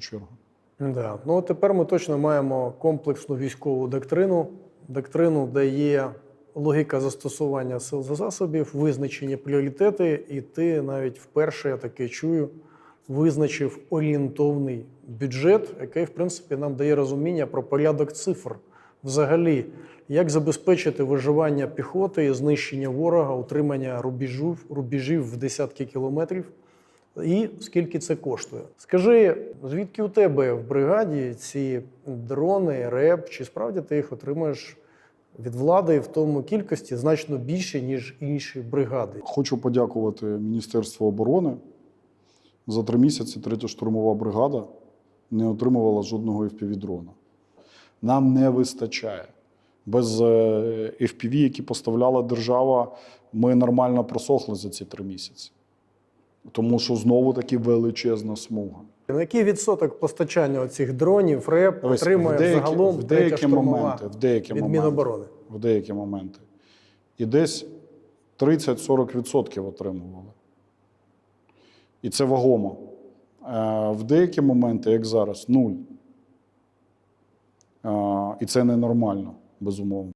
чергу. Да. Ну тепер ми точно маємо комплексну військову доктрину, доктрину, де є логіка застосування сил за засобів, визначені пріоритети, і ти навіть вперше я таке чую, визначив орієнтовний бюджет, який, в принципі, нам дає розуміння про порядок цифр. Взагалі, як забезпечити виживання піхоти знищення ворога, утримання рубежів, рубежів в десятки кілометрів, і скільки це коштує. Скажи, звідки у тебе в бригаді ці дрони, РЕП, чи справді ти їх отримаєш від влади в тому кількості значно більше, ніж інші бригади? Хочу подякувати Міністерству оборони. За три місяці третя штурмова бригада не отримувала жодного FPV-дрона. Нам не вистачає. Без е, FPV, які поставляла держава, ми нормально просохли за ці три місяці. Тому що знову таки величезна смуга. На який відсоток постачання цих дронів РЕП Ось отримує в деякі- загалом в деякі моменти, в деякі від. Міноборони? в деякі моменти. І десь 30-40% отримували. І це вагомо. Е, В деякі моменти, як зараз, нуль. Е, І це ненормально, безумовно.